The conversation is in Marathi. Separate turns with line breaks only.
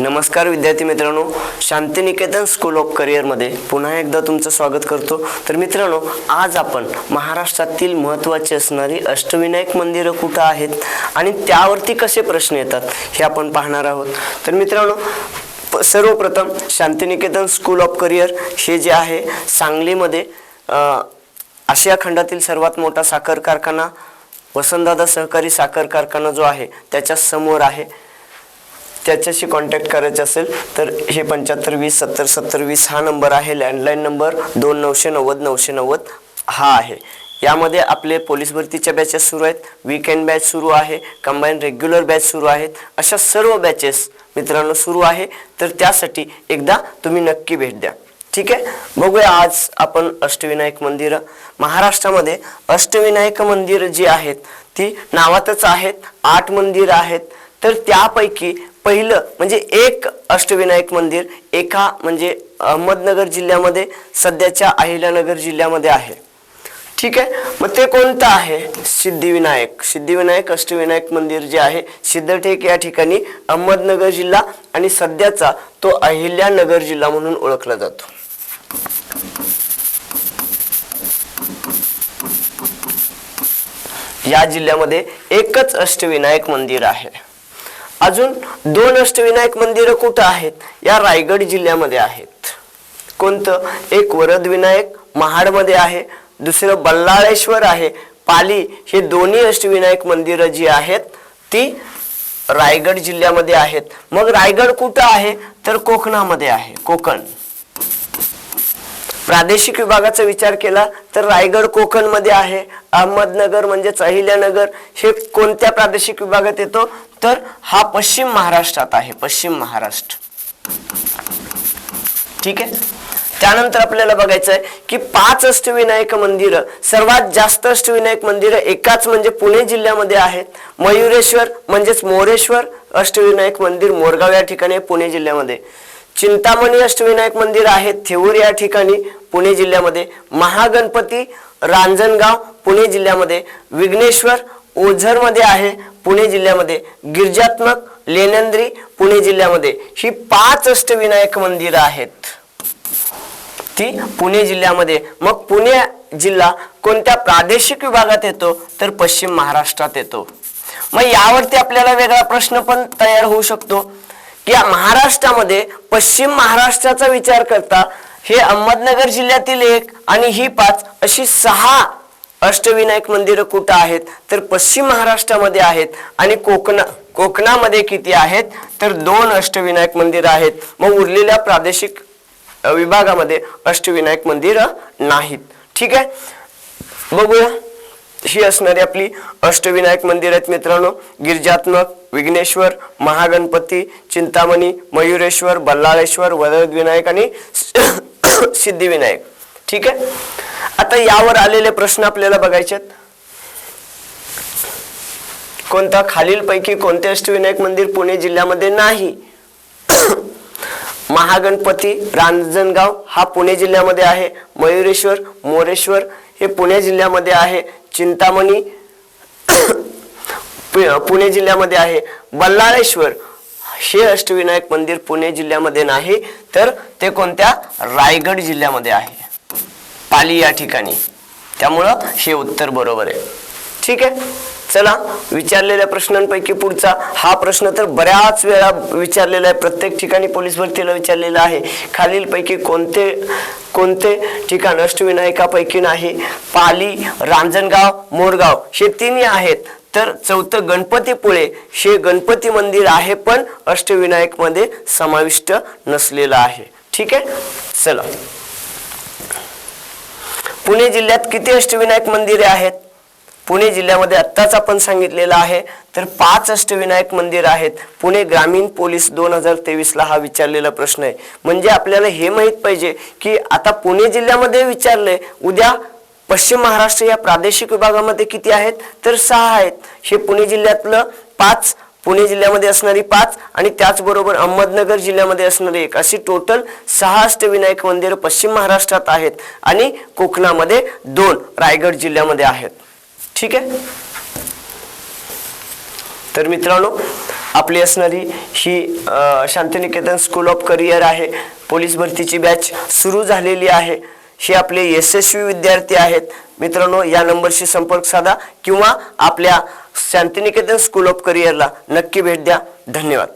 नमस्कार विद्यार्थी मित्रांनो शांतिनिकेतन स्कूल ऑफ करिअरमध्ये पुन्हा एकदा तुमचं स्वागत करतो. तर मित्रांनो आज आपण महाराष्ट्रातील महत्त्वाची असणारी अष्टविनायक मंदिरं कुठं आहेत आणि त्यावरती कसे प्रश्न येतात हे आपण पाहणार आहोत. तर मित्रांनो प- सर्वप्रथम शांतिनिकेतन स्कूल ऑफ करिअर हे जे आहे सांगलीमध्ये आशिया खंडातील सर्वात मोठा साखर कारखाना वसंतदादा सहकारी साखर कारखाना जो आहे त्याच्यासमोर आहे. त्याच्याशी कॉन्टॅक्ट करायचं असेल तर हे पंच्याहत्तर वीस सत्तर सत्तर वीस हा नंबर आहे. लँडलाईन नंबर दोन नऊशे नव्वद नऊशे नव्वद हा आहे. यामध्ये आपले पोलीस भरतीच्या बॅचेस सुरू आहेत. वीकेंड बॅच सुरू आहे. कंबाईन रेग्युलर बॅच सुरू आहेत. अशा सर्व बॅचेस मित्रांनो सुरू आहे. तर त्यासाठी एकदा तुम्ही नक्की भेट द्या. ठीक आहे? बघूया आज आपण अष्टविनायक मंदिरं. महाराष्ट्रामध्ये अष्टविनायक मंदिर जी आहेत ती नावातच आहेत. आठ मंदिर आहेत. तर त्यापैकी पहिलं म्हणजे एक अष्टविनायक मंदिर एका म्हणजे अहमदनगर जिल्ह्यामध्ये सध्याच्या अहिल्यानगर जिल्ह्यामध्ये आहे. ठीक आहे? मग ते कोणतं आहे? सिद्धिविनायक. सिद्धिविनायक अष्टविनायक मंदिर जे आहे सिद्धटेक या ठिकाणी अहमदनगर जिल्हा आणि सध्याचा तो अहिल्यानगर जिल्हा म्हणून ओळखला जातो. या जिल्ह्यामध्ये एकच अष्टविनायक मंदिर आहे. अजून दोन अष्टविनायक मंदिरं कुठं आहेत? या रायगड जिल्ह्यामध्ये आहेत. कोणतं? एक वरद विनायक महाडमध्ये आहे दुसरं बल्लाळेश्वर आहे पाली हे दोन्ही अष्टविनायक मंदिरं जी आहेत ती रायगड जिल्ह्यामध्ये आहेत. मग रायगड कुठं आहे? तर कोकणामध्ये आहे कोकण. प्रादेशिक विभागाचा विचार केला तर रायगड कोकणमध्ये आहे अहमदनगर म्हणजेच अहिल्यानगर हे कोणत्या प्रादेशिक विभागात येतो? तर हा पश्चिम महाराष्ट्रात आहे पश्चिम महाराष्ट्र. ठीक आहे? त्यानंतर आपल्याला बघायचं आहे की पाच अष्टविनायक मंदिरं सर्वात जास्त अष्टविनायक मंदिरं एकाच म्हणजे पुणे जिल्ह्यामध्ये आहेत. मयुरेश्वर म्हणजेच मोरेश्वर अष्टविनायक मंदिर मोरगाव या ठिकाणी पुणे जिल्ह्यामध्ये. चिंतामणी अष्टविनायक मंदिर आहे थेऊर या ठिकाणी. पुणे जिल्ह्यामध्ये महागणपती रांजणगाव पुणे जिल्ह्यामध्ये विघ्नेश्वर ओझरमध्ये आहे पुणे जिल्ह्यामध्ये गिरजात्मक लेनंद्री पुणे जिल्ह्यामध्ये ही पाच अष्टविनायक मंदिरं आहेत. ती पुणे जिल्ह्यामध्ये मग पुणे जिल्हा कोणत्या प्रादेशिक विभागात येतो? तर पश्चिम महाराष्ट्रात येतो. मग यावरती आपल्याला वेगळा प्रश्न पण तयार होऊ शकतो की या महाराष्ट्रामध्ये पश्चिम महाराष्ट्राचा विचार करता हे अहमदनगर जिल्ह्यातील एक आणि ही पाच अशी सहा अष्टविनायक मंदिरं कुठं आहेत? तर पश्चिम महाराष्ट्रामध्ये आहेत आणि कोकणा कोकणामध्ये किती आहेत? तर दोन अष्टविनायक मंदिरं आहेत. मग उरलेल्या प्रादेशिक विभागामध्ये अष्टविनायक मंदिरं नाहीत. ठीक आहे? बघूया. ही असणारी आपली अष्टविनायक मंदिर आहेत मित्रांनो. गिरजात्मक विघ्नेश्वर महागणपती चिंतामणी मयुरेश्वर बल्लाळेश्वर वरद विनायक आणि सिद्धिविनायक. ठीक आहे? आता यावर आलेले प्रश्न आपल्याला बघायचे आहेत. कोणता खालीलपैकी कोणते अष्टविनायक मंदिर पुणे जिल्ह्यामध्ये नाही? महागणपती रांजणगाव हा पुणे जिल्ह्यामध्ये आहे. मयुरेश्वर मोरेश्वर हे पुणे जिल्ह्यामध्ये आहे. चिंतामणी पुणे जिल्ह्यामध्ये आहे. बल्लाळेश्वर हे अष्टविनायक मंदिर पुणे जिल्ह्यामध्ये नाही तर ते कोणत्या? रायगड जिल्ह्यामध्ये आहे. पाली या ठिकाणी. त्यामुळं हे उत्तर बरोबर आहे. ठीक आहे? चला विचारलेल्या प्रश्नांपैकी पुढचा. हा प्रश्न तर बऱ्याच वेळा विचारलेला आहे. प्रत्येक ठिकाणी पोलीस भरतीला विचारलेला आहे. खालीलपैकी कोणते कोणते ठिकाण? अष्टविनायकापैकी नाही. पाली रांजणगाव मोरगाव हे तिन्ही आहेत. तर चौथं गणपतीपुळे. हे गणपती मंदिर आहे पण अष्टविनायकमध्ये समाविष्ट नसलेलं आहे. ठीक आहे? चला. पुणे जिल्ह्यात किती अष्टविनायक मंदिरे आहेत? पुणे जिल्ह्यामध्ये आत्ताच आपण सांगितलेलं आहे. तर पाच अष्टविनायक मंदिर आहेत. पुणे ग्रामीण पोलीस दोन हजार तेवीसला हा विचारलेला प्रश्न आहे. म्हणजे आपल्याला हे माहीत पाहिजे की आता पुणे जिल्ह्यामध्ये विचारलंय उद्या पश्चिम महाराष्ट्र या प्रादेशिक विभागामध्ये किती आहेत? तर सहा आहेत. हे पुणे जिल्ह्यातलं पाच पुणे जिल्ह्यामध्ये असणारी पाच आणि त्याचबरोबर अहमदनगर जिल्ह्यामध्ये असणारी एक. अशी टोटल सहा अष्टविनायक मंदिरं पश्चिम महाराष्ट्रात आहेत आणि कोकणामध्ये दोन रायगड जिल्ह्यामध्ये आहेत. ठीक आहे? तर मित्रांनो आपली असणारी ही शांतिनिकेतन स्कूल ऑफ करिअर आहे. पोलीस भरतीची बॅच सुरू झालेली आहे. हे आपले यशस्वी विद्यार्थी आहेत. मित्रांनो या नंबरशी संपर्क साधा किंवा आपल्या शांतिनिकेतन स्कूल ऑफ करिअरला नक्की भेट द्या. धन्यवाद.